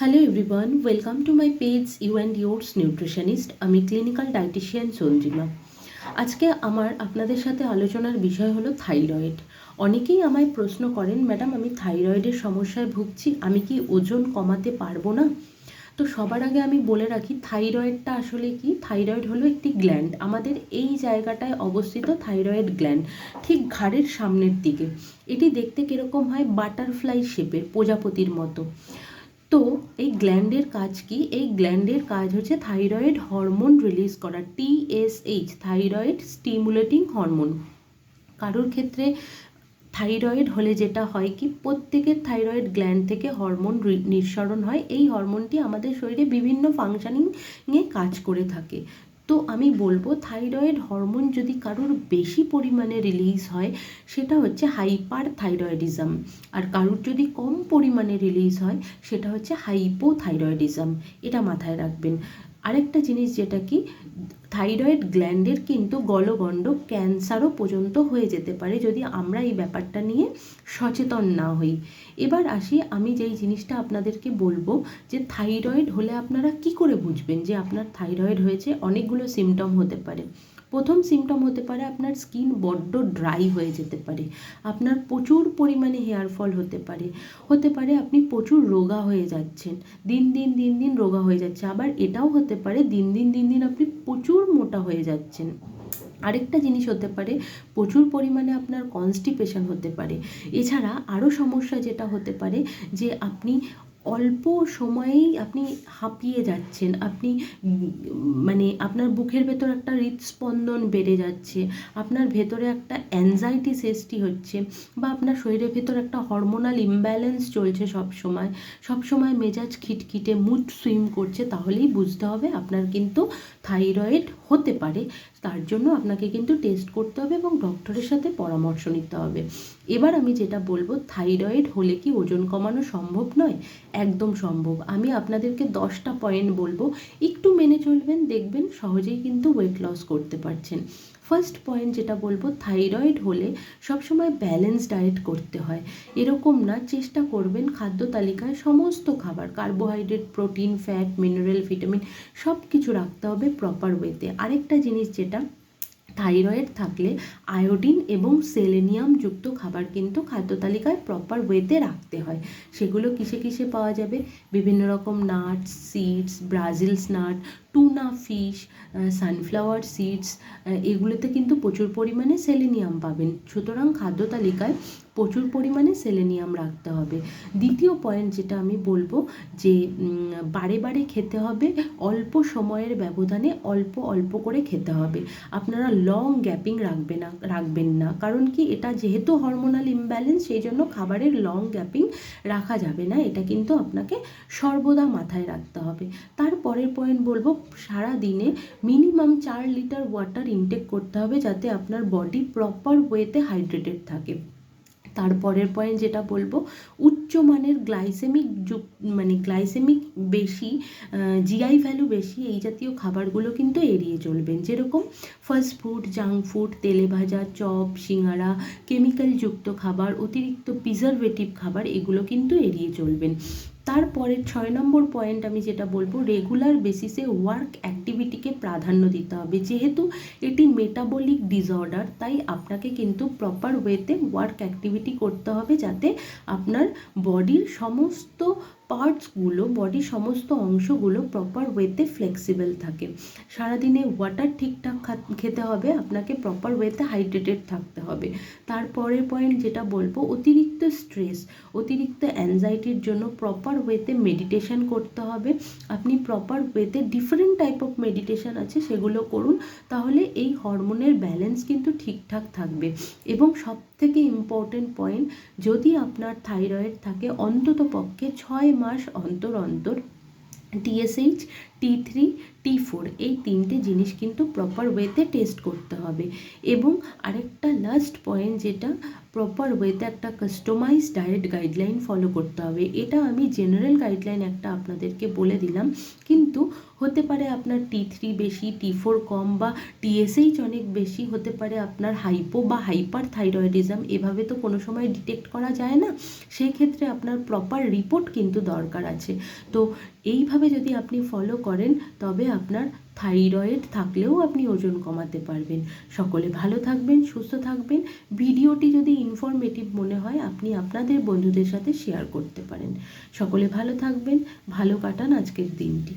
Hello everyone welcome to my page you and yours nutritionist আমি clinical dietician Sanjima. আজকে আমার আপনাদের সাথে আলোচনার বিষয় হলো থাইরয়েড অনেকেই আমায় প্রশ্ন করেন, ম্যাডাম, আমি থাইরয়েডের সমস্যায় ভুগছি, আমি কি ওজন কমাতে পারব না? তো সবার আগে আমি বলে রাখি থাইরয়েডটা আসলে কি? থাইরয়েড হলো একটি গ্ল্যান্ড আমাদের এই জায়গাটায় অবস্থিত থাইরয়েড গ্ল্যান্ড ঠিক ঘাড়ের সামনের দিকে। এটি দেখতে কীরকম হয় বাটারফ্লাই শেপের প্রজাপতির মতো। তো এই গ্ল্যান্ডের কাজ কি? এই গ্ল্যান্ডের কাজ হচ্ছে থাইরয়েড হরমোন রিলিজ করা টিএসএইচ থাইরয়েড স্টিমুলেটিং হরমোন কারোর ক্ষেত্রে থাইরয়েড হলে যেটা হয় কি, প্রত্যেকের থাইরয়েড গ্ল্যান্ড থেকে হরমোন নিঃসরণ হয়। এই হরমোনটি আমাদের শরীরে বিভিন্ন ফাংশানিংয়ে কাজ করে থাকে। তো আমি বলব থাইরয়েড হরমোন যদি কারোর বেশি পরিমাণে রিলিজ হয়, সেটা হচ্ছে হাইপার থাইরয়েডিজম আর কারোর যদি কম পরিমাণে রিলিজ হয়, সেটা হচ্ছে হাইপোথাইরয়েডিজম এটা মাথায় রাখবেন। আরেকটা জিনিস যেটা কি থাইরয়েড গ্ল্যান্ডের কিন্তু গলগণ্ড ক্যান্সারও পর্যন্ত হয়ে যেতে পারে যদি আমরা এই ব্যাপারটা নিয়ে সচেতন না হই। এবার আসি আমি যেই জিনিসটা আপনাদেরকে বলব যে থাইরয়েড হলে আপনারা কি করে বুঝবেন যে আপনার থাইরয়েড হয়েছে? অনেকগুলো সিমটম হতে পারে। প্রথম সিমটম হতে পারে আপনার স্কিন বড্ড ড্রাই হয়ে যেতে পারে। আপনার প্রচুর পরিমাণে হেয়ার ফল হতে পারে। হতে পারে আপনি প্রচুর রোগা হয়ে যাচ্ছেন। দিন দিন দিন দিন রোগা হয়ে যাচ্ছে। আবার এটাও হতে পারে দিন দিন দিন দিন আপনি প্রচুর মোটা হয়ে যাচ্ছেন। আরেকটা জিনিস হতে পারে, প্রচুর পরিমাণে আপনার কনস্টিপেশন হতে পারে। এছাড়া আরও সমস্যা যেটা হতে পারে যে আপনি অল্প সময়েই আপনি হাঁপিয়ে যাচ্ছেন। আপনি মানে আপনার বুকের ভেতর একটা হৃদস্পন্দন বেড়ে যাচ্ছে, আপনার ভেতরে একটা অ্যাংজাইটি সৃষ্টি হচ্ছে বা আপনার শরীরের ভেতর একটা হরমোনাল ইমব্যালেন্স চলছে সব সময় সব সময় মেজাজ খিটখিটে মুড সুইম করছে, তাহলেই বুঝতে হবে আপনার কিন্তু থাইরয়েড হতে পারে। তার জন্য আপনাকে কিন্তু টেস্ট করতে হবে এবং ডক্টরের সাথে পরামর্শ নিতে হবে। এবার আমি যেটা বলব থাইরয়েড হলে কি ওজন কমানো সম্ভব নয়? একদম সম্ভব। আমি আপনাদেরকে দশটা পয়েন্ট বলব। একটু মেনে চলবেন, দেখবেন সহজেই কিন্তু ওয়েট লস করতে পারছেন। ফার্স্ট পয়েন্ট যেটা বলব থাইরয়েড হলে সবসময় ব্যালেন্স ডায়েট করতে হয়। এরকম না, চেষ্টা করবেন খাদ্য তালিকায় সমস্ত খাবার carbohydrate protein fat mineral vitamin সব কিছু রাখতে হবে প্রপার ওয়েতে আরেকটা জিনিস যেটা থাইরয়েড থাকলে আয়োডিন এবং সেলেনিয়াম যুক্ত খাবার কিন্তু খাদ্য তালিকায় প্রপার ওয়েতে রাখতে হয়। সেগুলো কিসে কিসে পাওয়া যাবে? বিভিন্ন রকম nuts seeds brazils nut tuna fish sunflower seeds এগুলোতে কিন্তু প্রচুর পরিমাণে সেলেনিয়াম পাবেন। সুতরাং খাদ্য তালিকায় প্রচুর পরিমাণে সেলেনিয়াম রাখতে হবে। দ্বিতীয় পয়েন্ট যেটা আমি বলব যে বারে বারে খেতে হবে, অল্প সময়ের ব্যবধানে অল্প অল্প করে খেতে হবে। আপনারা লং গ্যাপিং রাখবে না, রাখবেন না। কারণ কি, এটা যেহেতু হরমোনাল ইমব্যালেন্স সেই জন্য খাবারের লং গ্যাপিং রাখা যাবে না। এটা কিন্তু আপনাকে সর্বদা মাথায় রাখতে হবে। তারপরের পয়েন্ট বলব সারা দিনে মিনিমাম চার লিটার ওয়াটার ইনটেক করতে হবে যাতে আপনার বডি প্রপার ওয়েতে হাইড্রেটেড থাকে। তারপরের পয়েন্ট যেটা বলব উচ্চমানের গ্লাইসেমিক যুক মানে গ্লাইসেমিক বেশি জিআই ভ্যালু বেশি, এই জাতীয় খাবারগুলো কিন্তু এড়িয়ে চলবেন। যেরকম ফাস্ট ফুড জাঙ্ক ফুড তেলে ভাজা, চপ, সিঙ্গারা কেমিক্যালযুক্ত খাবার, অতিরিক্ত প্রিজারভেটিভ খাবার, এগুলো কিন্তু এড়িয়ে চলবেন। তারপরের ছয় নম্বর পয়েন্ট আমি যেটা বলব রেগুলার বেসিসে ওয়ার্ক অ্যাক্টিভিটিকে প্রাধান্য দিতে হবে। যেহেতু এটি মেটাবলিক ডিসঅর্ডার তাই আপনাকে কিন্তু প্রপার ওয়েতে ওয়ার্ক অ্যাক্টিভিটি করতে হবে যাতে আপনার বডির সমস্ত পার্টসগুলো বডির সমস্ত অংশগুলো প্রপার ওয়েতে ফ্লেক্সিবল থাকে। সারাদিনে ওয়াটার ঠিকঠাক খেতে হবে, আপনাকে প্রপার ওয়েতে হাইড্রেটেড থাকতে হবে। তারপরের পয়েন্ট যেটা বলব, অতিরিক্ত স্ট্রেস অতিরিক্ত অ্যাংজাইটির জন্য প্রপার ওয়েতে মেডিটেশান করতে হবে। আপনি প্রপার ওয়েতে ডিফারেন্ট টাইপ অফ মেডিটেশান আছে, সেগুলো করুন। তাহলে এই হরমোনের ব্যালেন্স কিন্তু ঠিকঠাক থাকবে। এবং সব থেকে ইম্পর্টেন্ট পয়েন্ট যদি আপনার থাইরয়েড থাকে অন্তত পক্ষে ছয় মাস অন্তর অন্তর TSH T three T four এই তিনটে জিনিস কিন্তু প্রপার ওয়েতে টেস্ট করতে হবে। এবং আরেকটা লাস্ট পয়েন্ট যেটা প্রপার ওয়েতে একটা কাস্টমাইজ ডায়েট গাইডলাইন ফলো করতে হবে। এটা আমি জেনারেল গাইডলাইন একটা আপনাদেরকে বলে দিলাম। কিন্তু হতে পারে আপনার টি থ্রি বেশি টি ফোর কম বা টিএসএইচ অনেক বেশি, হতে পারে আপনার হাইপো বা হাইপার থাইরয়েডিজম এভাবে তো কোনো সময় ডিটেক্ট করা যায় না। সেই ক্ষেত্রে আপনার প্রপার রিপোর্ট কিন্তু দরকার আছে। তো এইভাবে যদি আপনি ফলো করেন, তবে আপনার থাইরয়েড থাকলেও আপনি ওজন কমাতে পারবেন। সকলে ভালো থাকবেন, সুস্থ থাকবেন। ভিডিওটি যদি ইনফরমেটিভ মনে হয়, আপনি আপনাদের বন্ধুদের সাথে শেয়ার করতে পারেন। সকলে ভালো থাকবেন, ভালো কাটান আজকের দিনটি।